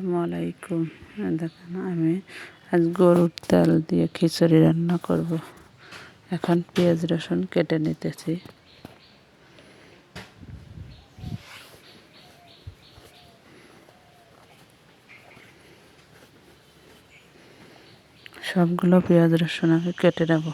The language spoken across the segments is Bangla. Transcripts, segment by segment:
আসসালামু আলাইকুম। দেখেন, আমি আজ গরুর তেল দিয়ে খিচুড়ি রান্না করব। এখন পেঁয়াজ রসুন কেটে নিতেছি। সবগুলো পেঁয়াজ রসুন আমি কেটে নেব।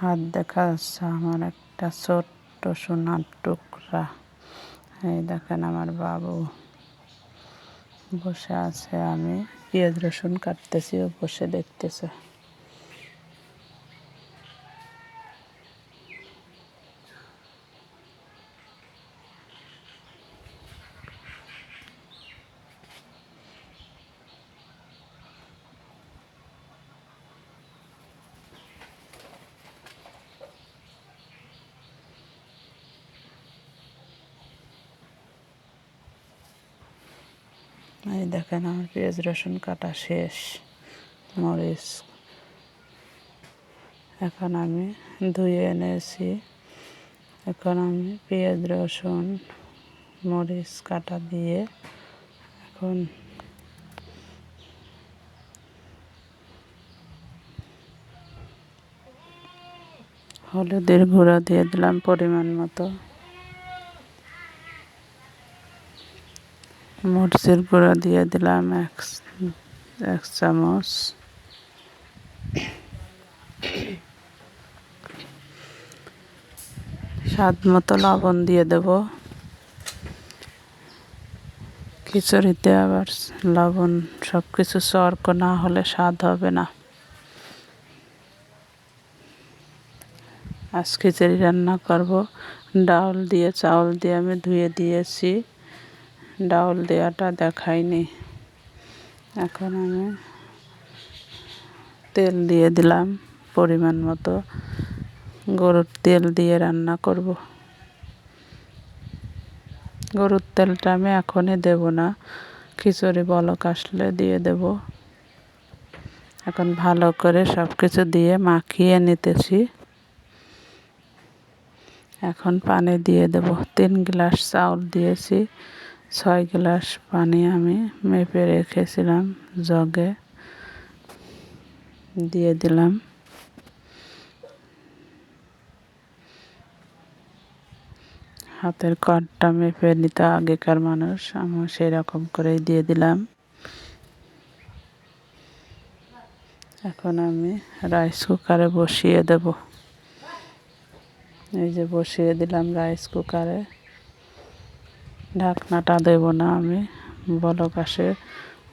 হাত দেখা যাচ্ছে আমার একটা ছোট্ট সোনার টুকরা। এই দেখেন আমার বাবু। বসে আছে, আমি পেঁয়াজ রসুন কাটতেছি, ও বসে দেখতেছে। এই দেখেন, আমার পেঁয়াজ, রসুন কাটা শেষ, মরিচ। এখন আমি ধুয়ে এনেছি। এখন আমি পেঁয়াজ, রসুন, মরিচ কাটা দিয়ে এখন হলুদের গুঁড়া দিয়ে দিলাম পরিমাণ মতো। মরিচের গুঁড়া দিয়ে দিলাম এক এক চামচ। স্বাদ মতো লবণ দিয়ে দেব। খিচুড়িতে আবার লবণ সব কিছু চর্ক না হলে স্বাদ হবে না। আজ খিচুড়ি রান্না করব। ডাউল দিয়ে, চাউল দিয়ে আমি ধুয়ে দিয়েছি। ডাউল দেওয়াটা দেখাইনি। এখন আমি তেল দিয়ে দিলাম পরিমাণ মতো। গরুর তেল দিয়ে রান্না করব। গরুর তেলটা আমি এখনই দেব না। খিচুড়ি বলক আসলে দিয়ে দেব। এখন ভালো করে সব কিছু দিয়ে মাখিয়ে নিতেছি। এখন পানি দিয়ে দেব। তিন গ্লাস চাউল দিয়েছি। ছয় গ্লাস পানি আমি মেপে রেখেছিলাম, জগে দিয়ে দিলাম। হাতের কটটা মেপে নিতে আগেকার মানুষ আমি সেই রকম করেই দিয়ে দিলাম। এখন আমি রাইস কুকারে বসিয়ে দেব। এই যে বসিয়ে দিলাম রাইস কুকারে। ঢাকনাটা দেব না আমি, বলক আসে,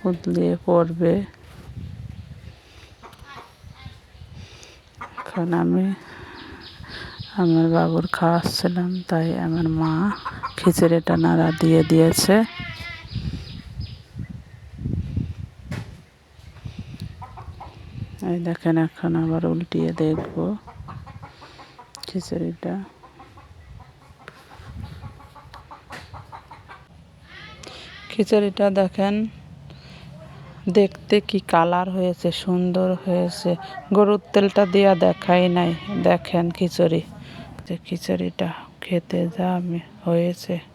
উতলিয়ে পড়বে। এখন আমি, আমার বাবুর খাওয়াচ্ছিলাম, তাই আমার মা খিচুড়িটা নাড়া দিয়ে দিয়েছে। এই দেখেন, এখন আবার উল্টিয়ে দেখব খিচুড়িটা। খিচুড়িটা দেখেন। দেখতে কি কালার হয়েছে, সুন্দর হয়েছে। গরুর তেলটা দেওয়া দেখাই নাই। দেখেন খিচুড়ি। যে খিচুড়িটা খেতে যা হয়েছে।